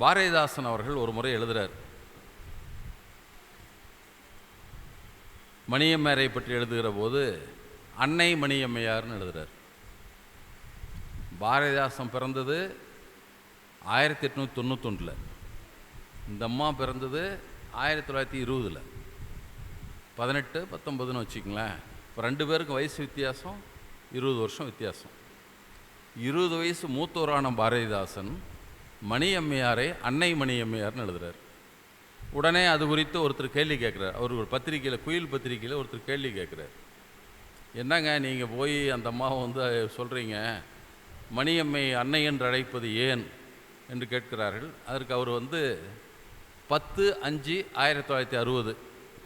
பாரதிதாசன் அவர்கள் ஒரு முறை எழுதுகிறார் மணியம்மையாரை பற்றி எழுதுகிற போது அன்னை மணியம்மையார்னு எழுதுகிறார் பாரதிதாசன் பிறந்தது ஆயிரத்தி எட்நூற்றி தொண்ணூத்தொன்றில் இந்த அம்மா பிறந்தது ஆயிரத்தி தொள்ளாயிரத்தி இருபதில். பதினெட்டு பத்தொம்பதுன்னு வச்சுக்கங்களேன். இப்போ ரெண்டு பேருக்கும் வயசு வித்தியாசம் இருபது வருஷம் வித்தியாசம். இருபது வயசு மூத்தோரான பாரதிதாசன் மணியம்மையாரை அன்னை மணியம்மையார்னு எழுதுறார். உடனே அது குறித்து ஒருத்தர் கேள்வி கேட்குறார். அவர் ஒரு பத்திரிக்கையில் குயில் பத்திரிக்கையில் ஒருத்தர் கேள்வி கேட்குறார். என்னங்க நீங்கள் போய் அந்த அம்மாவை வந்து சொல்கிறீங்க மணியம்மை அன்னை என்று அழைப்பது ஏன்? என்று கேட்கிறார்கள். அதற்கு அவர் வந்து பத்து அஞ்சு ஆயிரத்தி தொள்ளாயிரத்தி அறுபது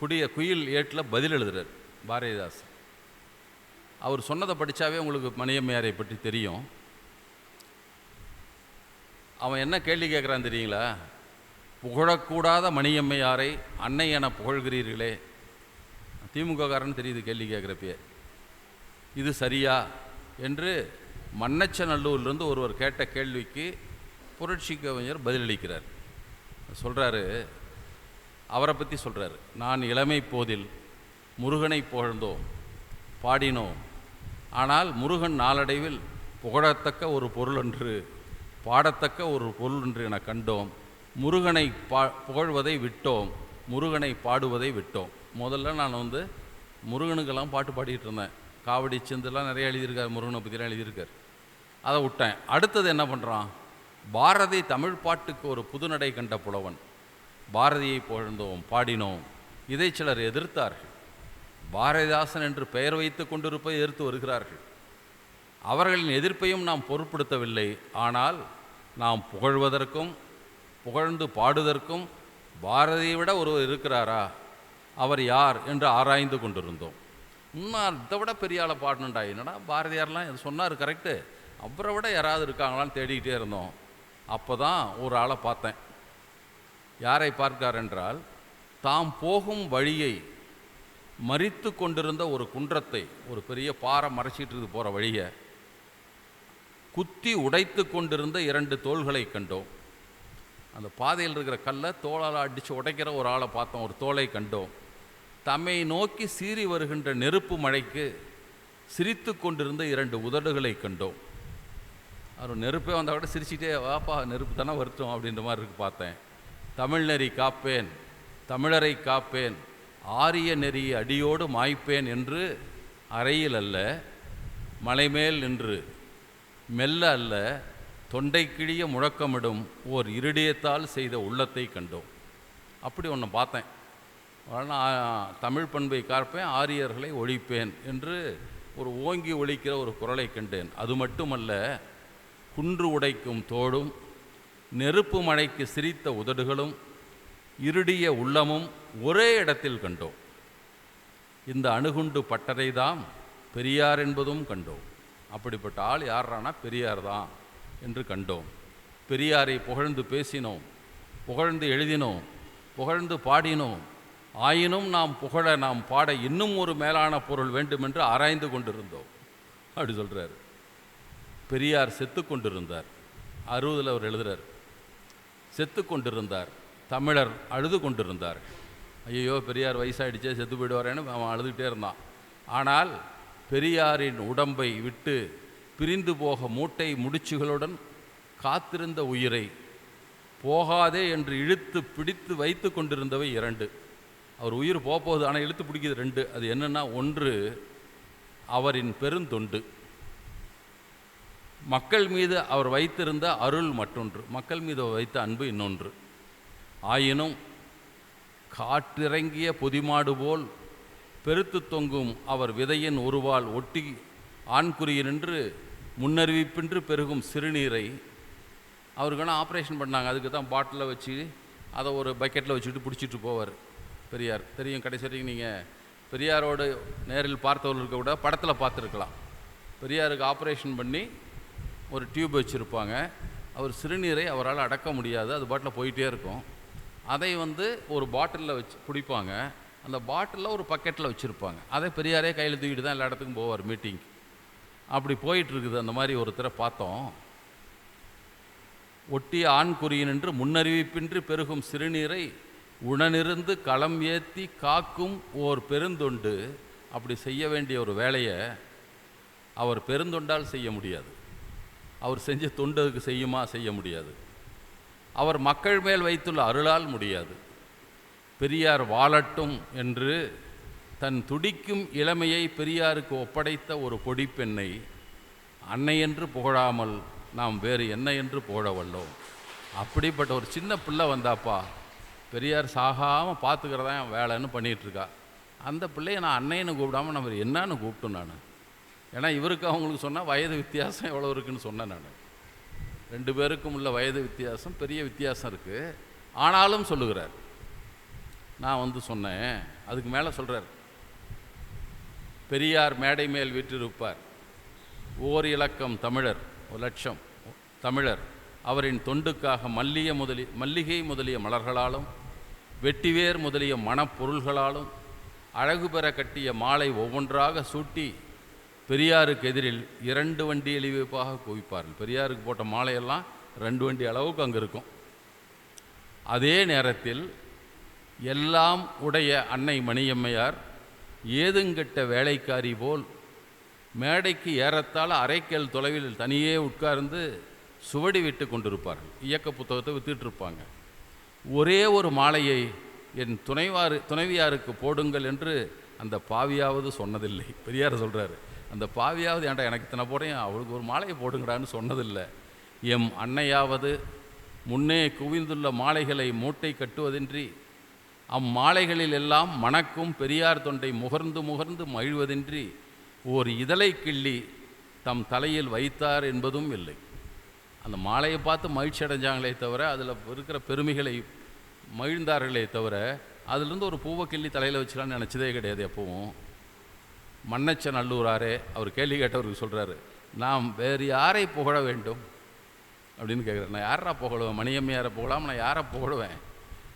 குடிய குயில் ஏட்டில் பதில் எழுதுறார் பாரதிதாசன். அவர் சொன்னதை படித்தாவே உங்களுக்கு மணியம்மையாரை பற்றி தெரியும். அவன் என்ன கேள்வி கேட்குறான் தெரியுங்களா? புகழக்கூடாத மணியம்மையாரை அன்னை என புகழ்கிறீர்களே. திமுககாரன் தெரியுது கேள்வி கேட்குறப்பயே இது சரியா? என்று மன்னச்சநல்லூர்லேருந்து ஒருவர் கேட்ட கேள்விக்கு புரட்சி கவிஞர் பதிலளிக்கிறார். சொல்கிறாரு அவரை பற்றி சொல்கிறாரு நான் இளமை போதில் முருகனை புகழ்ந்தோம் பாடினோம். ஆனால் முருகன் நாளடைவில் புகழத்தக்க ஒரு பொருள் என்று பாடத்தக்க ஒரு பொருள் என்று என கண்டோம். முருகனை பா புகழ்வதை விட்டோம். முருகனை பாடுவதை விட்டோம். முதல்ல நான் வந்து முருகனுக்கெல்லாம் பாட்டு பாடிட்டு இருந்தேன். காவடி செந்தெல்லாம் நிறைய எழுதியிருக்காரு முருகனை பற்றிலாம் எழுதியிருக்கார். அதை விட்டேன். அடுத்தது என்ன பண்ணுறான் பாரதி தமிழ் பாட்டுக்கு ஒரு புதுநடை கண்ட புலவன். பாரதியை புகழ்ந்தோம் பாடினோம். இதை சிலர் எதிர்த்தார்கள். பாரதிதாசன் என்று பெயர் வைத்து கொண்டிருப்பதை எதிர்த்து வருகிறார்கள். அவர்களின் எதிர்ப்பையும் நாம் பொருட்படுத்தவில்லை. ஆனால் நாம் புகழ்வதற்கும் புகழ்ந்து பாடுவதற்கும் பாரதியை விட ஒருவர் இருக்கிறாரா? அவர் யார் என்று ஆராய்ந்து கொண்டிருந்தோம். இன்னும் இதை விட பெரிய ஆளை பாடணுண்டா என்னடா பாரதியார்லாம் சொன்னார் கரெக்டு அவரை விட யாராவது இருக்காங்களான்னு தேடிக்கிட்டே இருந்தோம். அப்போ தான் ஒரு ஆளை பார்த்தேன். யாரை பார்க்கார் என்றால் தாம் போகும் வழியை மறித்து கொண்டிருந்த ஒரு குன்றத்தை ஒரு பெரிய பாறை மறைச்சிட்டு போகிற வழியை குத்தி உடைத்து கொண்டிருந்த இரண்டு தோள்களை கண்டோம். அந்த பாதையில் இருக்கிற கல்லை தோளால் அடித்து உடைக்கிற ஒரு ஆளை பார்த்தோம். ஒரு தோலை கண்டோம். தம்மை நோக்கி சீறி வருகின்ற நெருப்பு மழைக்கு சிரித்து கொண்டிருந்த இரண்டு உதடுகளை கண்டோம். அவர் நெருப்பே வந்தால் கூட சிரிச்சிட்டே வாப்பா நெருப்பு தானே வருத்தம்? அப்படின்ற மாதிரி இருக்கு பார்த்தேன். தமிழ் நெறி காப்பேன் தமிழரை காப்பேன் ஆரிய நெறி அடியோடு மாய்ப்பேன் என்று அறையில் அல்ல மலைமேல் நின்று மெல்ல அல்ல தொண்டை கிழிய முழக்கமிடும் ஓர் இருடியத்தால் செய்த உள்ளத்தை கண்டோம். அப்படி ஒன்று பார்த்தேன். ஆனால் தமிழ் பண்பை காப்பேன் ஆரியர்களை ஒழிப்பேன் என்று ஒரு ஓங்கி ஒழிக்கிற ஒரு குரலை கண்டேன். அது மட்டுமல்ல குன்று உடைக்கும் தோடும் நெருப்பு மழைக்கு சிரித்த உதடுகளும் இருடிய உள்ளமும் ஒரே இடத்தில் கண்டோம். இந்த அணுகுண்டு பட்டறைதாம் பெரியார் என்பதும் கண்டோம். அப்படிப்பட்ட ஆள் யாரானா பெரியார் தான் என்று கண்டோம். பெரியாரை புகழ்ந்து பேசினோம் புகழ்ந்து எழுதினோம் புகழ்ந்து பாடினோம். ஆயினும் நாம் புகழ நாம் பாட இன்னும் ஒரு மேலான பொருள் வேண்டுமென்று ஆராய்ந்து கொண்டிருந்தோம். அப்படி சொல்கிறார் பெரியார் செத்து கொண்டிருந்தார். அறுபதில் அவர் எழுதுகிறார் செத்து கொண்டிருந்தார். தமிழர் அழுது கொண்டிருந்தார் ஐயோ பெரியார் வயசாகிடுச்சே செத்து போயிடுவாரேன்னு அவன் அழுதுகிட்டே இருந்தான். ஆனால் பெரியாரின் உடம்பை விட்டு பிரிந்து போக மூட்டை முடிச்சுகளுடன் காத்திருந்த உயிரை போகாதே என்று இழுத்து பிடித்து வைத்து கொண்டிருந்தவை இரண்டு. அவர் உயிர் போகுது ஆனால் இழுத்து பிடிக்கிறது ரெண்டு. அது என்னென்னா ஒன்று அவரின் பெருந்தொண்டு. மக்கள் மீது அவர் வைத்திருந்த அருள் மற்றொன்று. மக்கள் மீது அவர் வைத்த அன்பு இன்னொன்று. ஆயினும் காற்றிறங்கிய பொதிமாடு போல் பெருத்து தொங்கும் அவர் விதையின் ஒருவால் ஒட்டி ஆண்குறிய நின்று முன்னறிவிப்பின்றி பெருகும் சிறுநீரை அவருக்கான ஆப்ரேஷன் பண்ணாங்க. அதுக்கு தான் பாட்டிலில் வச்சு அதை ஒரு பக்கெட்டில் வச்சுட்டு பிடிச்சிட்டு போவார் பெரியார். தெரியும் கடைசி வரைக்கும் நீங்கள் பெரியாரோடு நேரில் பார்த்தவர்களுக்கு கூட படத்தில் பார்த்துருக்கலாம். பெரியாருக்கு ஆப்ரேஷன் பண்ணி ஒரு டியூப் வச்சுருப்பாங்க. அவர் சிறுநீரை அவரால் அடக்க முடியாது. அது பாட்டில் போயிட்டே இருக்கும். அதை வந்து ஒரு பாட்டிலில் வச்சு பிடிப்பாங்க அந்த பாட்டிலில் ஒரு பக்கெட்டில் வச்சுருப்பாங்க. அதை பெரியாரே கையில் தூக்கிட்டு தான் எல்லா இடத்துக்கும் போவார் மீட்டிங் அப்படி போயிட்டுருக்குது. அந்த மாதிரி ஒருத்தரை பார்த்தோம். ஒட்டிய ஆண்குறியினின்று முன்னறிவிப்பின்றி பெருகும் சிறுநீரை உணனிருந்து களம் ஏற்றி காக்கும் ஓர் பெருந்தொண்டு. அப்படி செய்ய வேண்டிய ஒரு வேலையை அவர் பெருந்தொண்டால் செய்ய முடியாது. அவர் செஞ்ச தொண்டதுக்கு செய்யுமா? செய்ய முடியாது. அவர் மக்கள் மேல் வைத்துள்ள அருளால் முடியாது. பெரியார் வாழட்டும் என்று தன் துடிக்கும் இளமையை பெரியாருக்கு ஒப்படைத்த ஒரு பொடிப்பெண்ணை அன்னை என்று புகழாமல் நாம் வேறு என்ன என்று புகழ வல்லோம். அப்படிப்பட்ட ஒரு சின்ன பிள்ளை வந்தாப்பா. பெரியார் சாகாமல் பார்த்துக்கிறதா என் வேலைன்னு பண்ணிகிட்ருக்கா அந்த பிள்ளையை நான் அன்னையன்னு கூப்பிடாம நம்ம என்னன்னு கூப்பிட்டோம் நான். ஏன்னா இவருக்கு அவங்களுக்கு சொன்னால் வயது வித்தியாசம் எவ்வளோ இருக்குன்னு சொன்னேன் நான். ரெண்டு பேருக்கும் உள்ள வயது வித்தியாசம் பெரிய வித்தியாசம் இருக்குது ஆனாலும் சொல்லுகிறார் நான் வந்து சொன்னேன். அதுக்கு மேலே சொல்கிறார் பெரியார் மேடை மேல் வீற்றிருப்பார். ஓர் இலக்கம் தமிழர் ஒரு லட்சம் தமிழர். அவரின் தொண்டுக்காக மல்லிய முதலி மல்லிகை முதலிய மலர்களாலும் வெட்டிவேர் முதலிய மணப்பொருள்களாலும் அழகு பெற கட்டிய மாலை ஒவ்வொன்றாக சூட்டி பெரியாருக்கு எதிரில் இரண்டு வண்டி எளிவிப்பாக குவிப்பார்கள். பெரியாருக்கு போட்ட மாலையெல்லாம் ரெண்டு வண்டி அளவுக்கு அங்கே இருக்கும். அதே நேரத்தில் எல்லாம் உடைய அன்னை மணியம்மையார் ஏதுங்கெட்ட வேலைக்காரி போல் மேடைக்கு ஏறத்தாழ அரைக்கல் தொலைவில் தனியே உட்கார்ந்து சுவடி விட்டு கொண்டிருப்பார்கள். இயக்க புத்தகத்தை வித்துட்ருப்பாங்க ஒரே ஒரு மாலையை என் துணைவாரு துணைவியாருக்கு போடுங்கள் என்று அந்த பாவியாவது சொன்னதில்லை. பெரியார் சொல்கிறாரு அந்த பாவியாவது ஏன்டா எனக்கு இத்தனை போடையும் அவளுக்கு ஒரு மாலையை போடுங்கடான்னு சொன்னதில்லை. எம் அன்னையாவது முன்னே குவிந்துள்ள மாலைகளை மூட்டை கட்டுவதின்றி அம்மாலைகளில் எல்லாம் மணக்கும் பெரியார் தொண்டை முகர்ந்து முகர்ந்து மகிழ்வதின்றி ஓர் இதழை கிள்ளி தம் தலையில் வைத்தார் என்பதும் இல்லை. அந்த மாலையை பார்த்து மகிழ்ச்சி அடைஞ்சாங்களே தவிர அதில் இருக்கிற பெருமைகளை மகிழ்ந்தார்களே தவிர அதிலிருந்து ஒரு பூவை கிள்ளி தலையில் வச்சுலான்னு நினச்சதே கிடையாது எப்பவும். மன்னச்ச நல்லூராரே அவர் கேள்வி கேட்டவருக்கு சொல்கிறாரு நாம் வேறு யாரை புகழ வேண்டும்? அப்படின்னு கேட்குறேன் நான் யாரா புகழுவேன்? மணியம்மையாரை புகழாமல் நான் யாரை புகழுவேன்?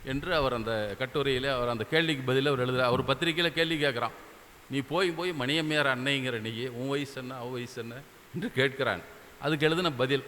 என்று அவர் அந்த கட்டுரையில் அவர் அந்த கேள்விக்கு பதில் அவர் எழுதுகிறார் அவர் பத்திரிக்கையில் கேள்வி கேட்குறான். நீ போய் போய் மணியம்மையார் அன்னைங்கிற நீ உன் வயசு என்ன அவ வயசு என்ன? என்று கேட்கிறான். அதுக்கு எழுதின பதில்